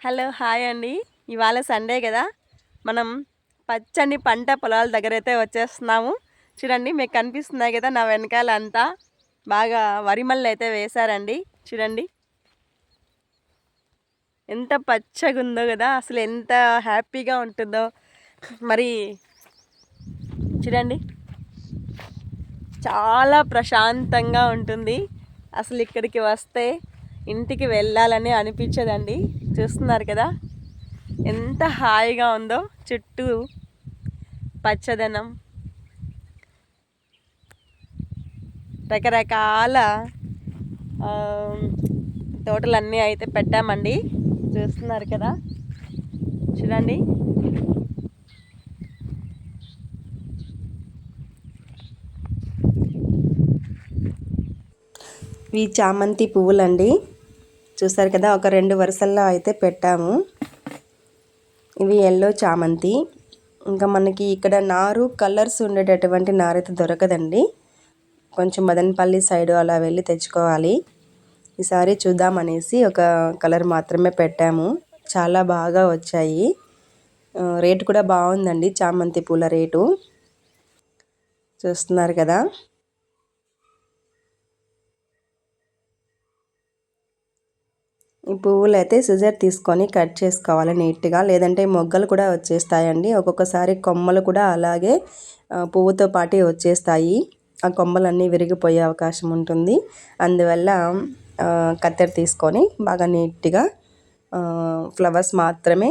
Hello hi అండి. ఇవాళ Sunday కదా. మనం పచ్చని పంట పొలాల దగ్గర అయితే వచ్చేస్తున్నాము. చూడండి మీకు కనిపిస్తున్నాయి కదా నా వెనకాల అంతా. బాగా వరి అయితే వేశారండి. చూడండి. ఎంత పచ్చగా ఉందో కదా అసలు ఎంత హ్యాపీగా ఉంటుందో. మరి చూడండి. చాలా ప్రశాంతంగా ఉంటుంది. అసలు ఇక్కడికి వస్తే ఇంటికి వెళ్ళాలని అనిపించదండి. చూస్తున్నారు కదా? ఎంత హాయిగా ఉందో. చుట్టూ పచ్చదనం. రకరకాల తోటలన్నీ అయితే పెట్టామండి. చూస్తున్నారు కదా? చూడండి. ఇవి చామంతి పువ్వులండి. చూసారు కదా ఒక రెండు వరుసల్లో అయితే పెట్టాము. ఇవి ఎల్లో చామంతి. ఇంకా మనకి ఇక్కడ నారు కలర్స్ ఉండేటటువంటి నారు అయితే దొరకదండి. కొంచెం మదనపల్లి సైడ్ అలా వెళ్ళి తెచ్చుకోవాలి. ఈసారి చూద్దామనేసి ఒక కలర్ మాత్రమే పెట్టాము. చాలా బాగా వచ్చాయి. రేటు కూడా బాగుందండి చామంతి పూల రేటు. చూస్తున్నారు కదా. పువ్వులు అయితే సిజర్ తీసుకొని కట్ చేసుకోవాలి నీట్గా లేదంటే మొగ్గలు కూడా వచ్చేస్తాయండి. ఒక్కొక్కసారి కొమ్మలు కూడా అలాగే పువ్వుతో పాటే వచ్చేస్తాయి. ఆ కొమ్మలన్నీ విరిగిపోయే అవకాశం ఉంటుంది. అందువల్ల కత్తెర తీసుకొని బాగా నీట్గా ఫ్లవర్స్ మాత్రమే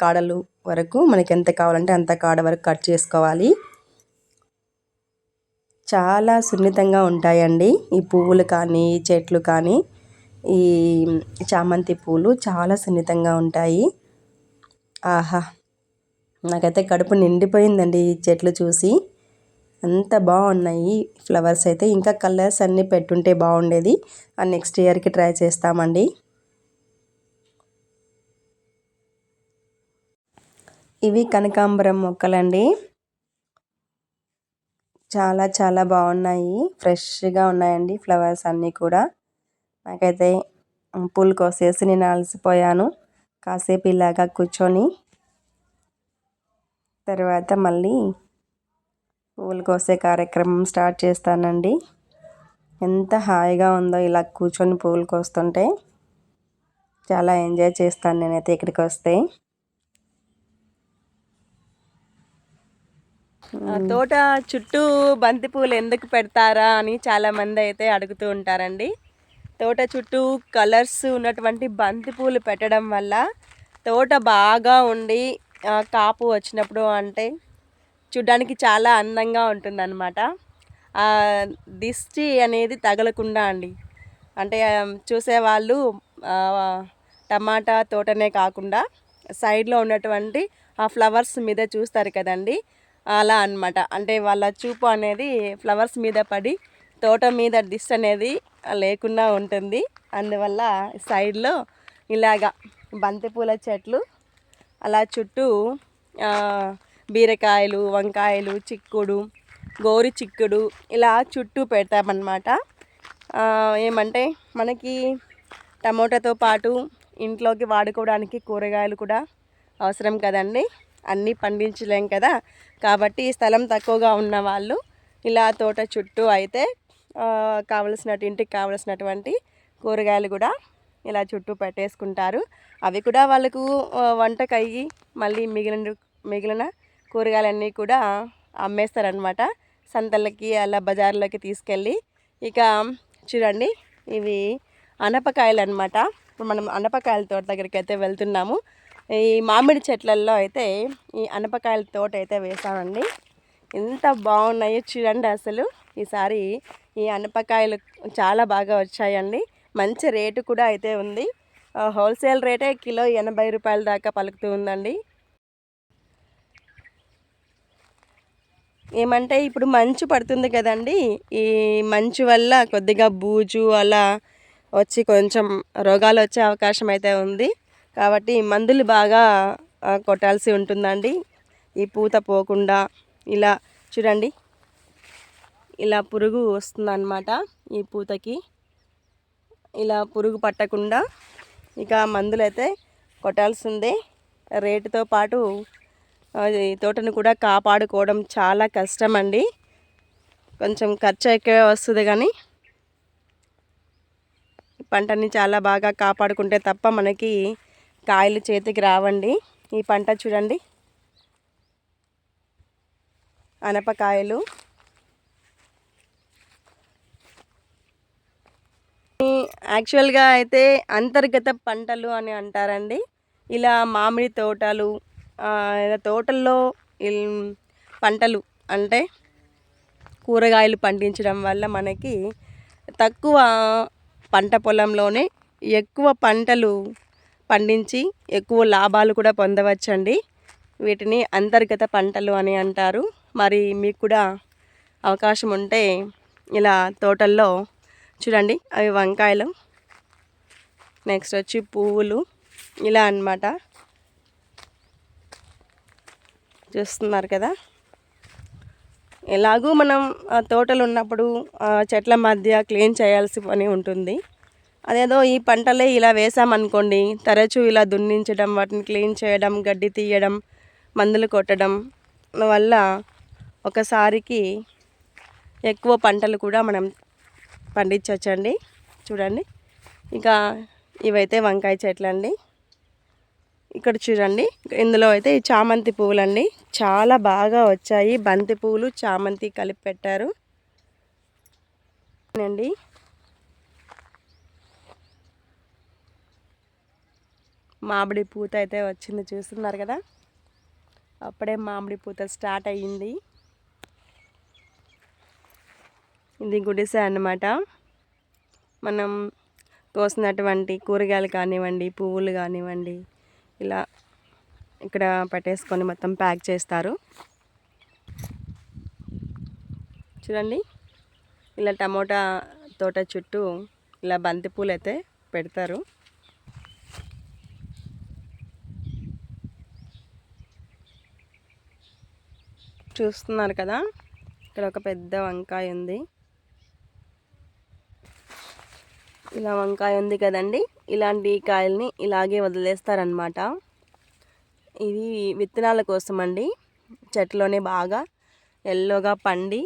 కాడలు వరకు మనకి ఎంత కావాలంటే అంత కాడ వరకు కట్ చేసుకోవాలి. చాలా సున్నితంగా ఉంటాయండి ఈ పువ్వులు కానీ చెట్లు కానీ. ఈ చామంతి పూలు చాలా సున్నితంగా ఉంటాయి. ఆహా! నాకైతే కడుపు నిండిపోయిందండి ఈ చెట్లు చూసి. అంత బాగున్నాయి ఫ్లవర్స్ అయితే. ఇంకా కలర్స్ అన్నీ పెట్టుంటే బాగుండేది. ఆ నెక్స్ట్ ఇయర్కి ట్రై చేస్తామండి. ఇవి కనకాంబరం మొక్కలండి. చాలా చాలా బాగున్నాయి. ఫ్రెష్గా ఉన్నాయండి ఫ్లవర్స్ అన్నీ కూడా. నాకైతే పూలు కోసేసి నేను అలసిపోయాను. కాసేపు ఇలాగా కూర్చొని తర్వాత మళ్ళీ పూలు కోసే కార్యక్రమం స్టార్ట్ చేస్తానండి. ఎంత హాయిగా ఉందో ఇలా కూర్చొని పూలు కోస్తుంటే చాలా ఎంజాయ్ చేస్తాను నేనైతే ఇక్కడికి వస్తే. తోట చుట్టూ బంతి పూలు ఎందుకు పెడతారా అని చాలా మంది అయితే అడుగుతూ ఉంటారండి. తోట చుట్టూ కలర్స్ ఉన్నటువంటి బంతి పూలు పెట్టడం వల్ల తోట బాగా ఉండి కాపు వచ్చినప్పుడు అంటే చూడ్డానికి చాలా అందంగా ఉంటుందన్నమాట. దిష్టి అనేది తగలకుండా అండి. అంటే చూసేవాళ్ళు టమాటా తోటనే కాకుండా సైడ్లో ఉన్నటువంటి ఆ ఫ్లవర్స్ మీద చూస్తారు కదండి. అలా అన్నమాట. అంటే వాళ్ళ చూపు అనేది ఫ్లవర్స్ మీద పడి తోట మీద దిష్టి అనేది లేకుండా ఉంటుంది. అందువల్ల సైడ్లో ఇలాగా బంతిపూల చెట్లు అలా చుట్టూ బీరకాయలు వంకాయలు చిక్కుడు గోరి చిక్కుడు ఇలా చుట్టూ పెడతామన్నమాట. ఏమంటే మనకి టమోటాతో పాటు ఇంట్లోకి వాడుకోవడానికి కూరగాయలు కూడా అవసరం కదండి. అన్నీ పండించలేం కదా. కాబట్టి స్థలం తక్కువగా ఉన్న వాళ్ళు ఇలా తోట చుట్టూ అయితే కావలసినట్టు ఇంటికి కావలసినటువంటి కూరగాయలు కూడా ఇలా చుట్టూ పెట్టేసుకుంటారు. అవి కూడా వాళ్ళకు వంటకయ్యి వంటకు అయ్యి మళ్ళీ మిగిలిన మిగిలిన కూరగాయలన్నీ కూడా అమ్మేస్తారనమాట సంతలకి అలా బజార్లోకి తీసుకెళ్ళి ఇక చూడండి ఇవి అనపకాయలు అనమాట ఇప్పుడు మనం అనపకాయల తోట దగ్గరికి అయితే వెళ్తున్నాము. ఈ మామిడి చెట్లల్లో అయితే ఈ అనపకాయల తోట అయితే వేసామండి. ఎంత బాగున్నాయో చూడండి అసలు. ఈసారి ఈ అనపకాయలు చాలా బాగా వచ్చాయండి. మంచి రేటు కూడా అయితే ఉంది. హోల్సేల్ రేటే కిలో ఎనభై రూపాయల దాకా పలుకుతూ ఉందండి. ఏమంటే ఇప్పుడు మంచు పడుతుంది కదండి. ఈ మంచు వల్ల కొద్దిగా బూజు అలా వచ్చి కొంచెం రోగాలు వచ్చే అవకాశం అయితే ఉంది. కాబట్టి మందులు బాగా కొట్టాల్సి ఉంటుందండి. ఈ పూత పోకుండా ఇలా చూడండి. ఇలా పురుగు వస్తుందన్నమాట ఈ పూతకి. ఇలా పురుగు పట్టకుండా ఇక మందులు అయితే కొట్టాల్సిందే. రేటుతో పాటు ఈ తోటను కూడా కాపాడుకోవడం చాలా కష్టం అండి కొంచెం ఖర్చు ఎక్కువే వస్తుంది కానీ పంటని చాలా బాగా కాపాడుకుంటే తప్ప మనకి కాయలు చేతికి రావండి. ఈ పంట చూడండి. అనపకాయలు యాక్చువల్గా అయితే అంతర్గత పంటలు అని అంటారండి. ఇలా మామిడి తోటలు ఇలా తోటల్లో పంటలు అంటే కూరగాయలు పండించడం వల్ల మనకి తక్కువ పంట పొలంలోనే ఎక్కువ పంటలు పండించి ఎక్కువ లాభాలు కూడా పొందవచ్చండి. వీటిని అంతర్గత పంటలు అని అంటారు. మరి మీకు కూడా అవకాశం ఉంటే ఇలా తోటల్లో చూడండి అవి వంకాయలు. నెక్స్ట్ వచ్చి పువ్వులు. ఇలా అన్నమాట. చూస్తున్నారు కదా? ఎలాగూ మనం ఆ తోటలు ఉన్నప్పుడు చెట్ల మధ్య క్లీన్ చేయాల్సి పని ఉంటుంది. అదేదో ఈ పంటలే ఇలా వేసామనుకోండి తరచూ ఇలా దున్నించడం వాటిని క్లీన్ చేయడం గడ్డి తీయడం మందులు కొట్టడం వల్ల ఒకసారికి ఎక్కువ పంటలు కూడా మనం పండించవచ్చండి. చూడండి. ఇంకా ఇవైతే వంకాయ చెట్లు అండి ఇక్కడ చూడండి. ఇందులో అయితే ఈ చామంతి పువ్వులండి. చాలా బాగా వచ్చాయి. బంతి పువ్వులు చామంతి కలిపి పెట్టారు. అండి. మామిడి పూత అయితే వచ్చింది. చూస్తున్నారు కదా? అప్పుడే మామిడి పూత స్టార్ట్ అయ్యింది. ఇది గుడిసె అన్నమాట. మనం కోసినటువంటి కూరగాయలు కానివ్వండి పువ్వులు కానివ్వండి ఇలా ఇక్కడ పెట్టేసుకొని మొత్తం ప్యాక్ చేస్తారు. చూడండి ఇలా టమోటా తోట చుట్టూ ఇలా బంతిపూలు అయితే పెడతారు. చూస్తున్నారు కదా ఇక్కడ ఒక పెద్ద వంకాయ ఉంది. ఇలా వంకాయ ఉంది కదండి. ఇలాంటి కాయల్ని ఇలాగే వదిలేస్తారనమాట ఇది విత్తనాల కోసం అండి చెట్లోనే బాగా ఎల్లోగా పండి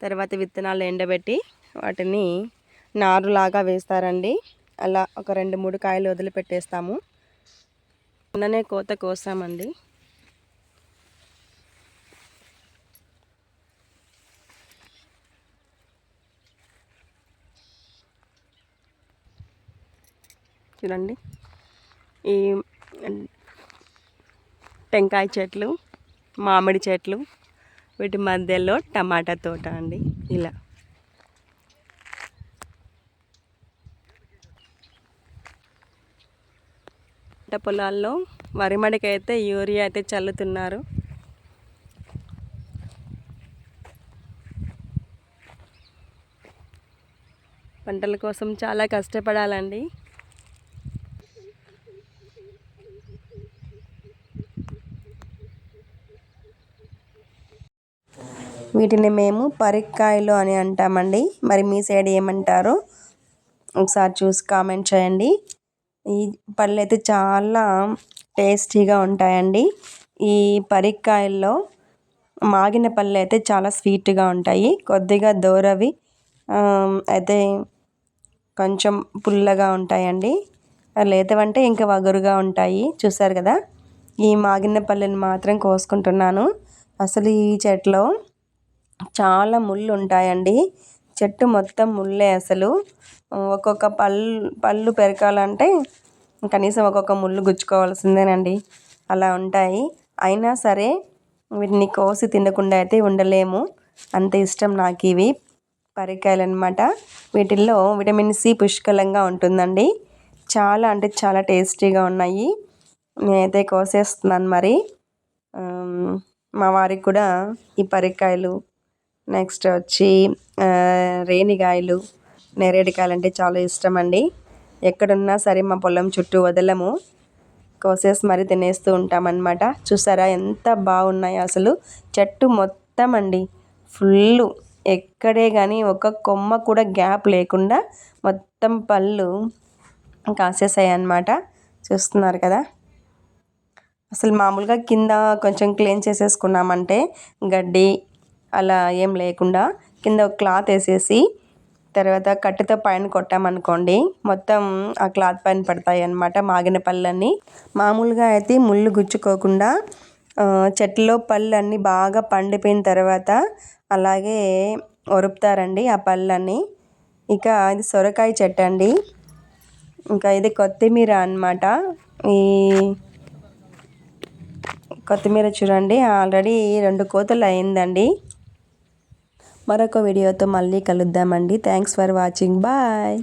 తర్వాత విత్తనాలు ఎండబెట్టి వాటిని నారులాగా వేస్తారండి. అలా ఒక రెండు మూడు కాయలు వదిలిపెట్టేస్తాము. మొన్ననే కోత కోసామండి. చూడండి. ఈ టెంకాయ చెట్లు మామిడి చెట్లు వీటి మధ్యలో టమాటా తోట అండి. ఇలా. పంట పొలాల్లో వరి మడికి అయితే యూరియా అయితే చల్లుతున్నారు. పంటల కోసం చాలా కష్టపడాలండి. వీటిని మేము పరిక్కాయలు అని అంటామండి. మరి మీ సైడ్ ఏమంటారో? ఒకసారి చూసి కామెంట్ చేయండి. ఈ పళ్ళు అయితే చాలా టేస్టీగా ఉంటాయండి. ఈ పరిక్కాయల్లో మాగిన పళ్ళు అయితే చాలా స్వీట్గా ఉంటాయి. కొద్దిగా దోరవి అయితే కొంచెం పుల్లగా ఉంటాయండి. లేతవంటే ఇంకా వగరుగా ఉంటాయి. చూసారు కదా? ఈ మాగిన పళ్ళని మాత్రం కోసుకుంటున్నాను. అసలు ఈ చెట్లో చాలా ముళ్ళు ఉంటాయండి చెట్టు మొత్తం ముళ్ళే అసలు. ఒక్కొక్క పళ్ళు పళ్ళు పెరకాలంటే కనీసం ఒక్కొక్క ముళ్ళు గుచ్చుకోవాల్సిందేనండి. అలా ఉంటాయి. అయినా సరే వీటిని కోసి తినకుండా అయితే ఉండలేము. అంత ఇష్టం నాకు ఇవి పరికాయలు అనమాట వీటిల్లో విటమిన్ సి పుష్కలంగా ఉంటుందండి. చాలా అంటే చాలా టేస్టీగా ఉన్నాయి. నేనైతే కోసేస్తున్నాను మరి. మా వారికి కూడా ఈ పరికాయలు నెక్స్ట్ వచ్చి రేణిగాయలు నేరేడుకాయలు అంటే చాలా ఇష్టం అండి ఎక్కడున్నా సరే మా పొలం చుట్టూ వదలము. కోసేసి మరి తినేస్తూ ఉంటామన్నమాట. చూసారా ఎంత బాగున్నాయి అసలు. చెట్టు మొత్తం అండి. ఫుల్ ఎక్కడే కానీ ఒక కొమ్మ కూడా గ్యాప్ లేకుండా మొత్తం పళ్ళు కాసేసాయి అన్నమాట చూస్తున్నారు కదా. అసలు మామూలుగా కింద కొంచెం క్లీన్ చేసేసుకున్నామంటే గడ్డి అలా ఏం లేకుండా కింద ఒక క్లాత్ వేసేసి తర్వాత కట్టెతో పైన కొట్టామనుకోండి మొత్తం ఆ క్లాత్ పైన పడతాయి అన్నమాట మాగిన పళ్ళన్నీ. మామూలుగా అయితే ముళ్ళు గుచ్చుకోకుండా చెట్లలో పళ్ళు అన్నీ బాగా పండిపోయిన తర్వాత అలాగే ఒరుపుతారండి ఆ పళ్ళన్నీ. ఇక ఇది సొరకాయ చెట్టు అండి. ఇంకా ఇది కొత్తిమీర అన్నమాట. ఈ కొత్తిమీర చూడండి ఆల్రెడీ రెండు కోతలు అయిందండి. మరొక వీడియోతో మళ్ళీ కలుద్దామండి. Thanks for watching bye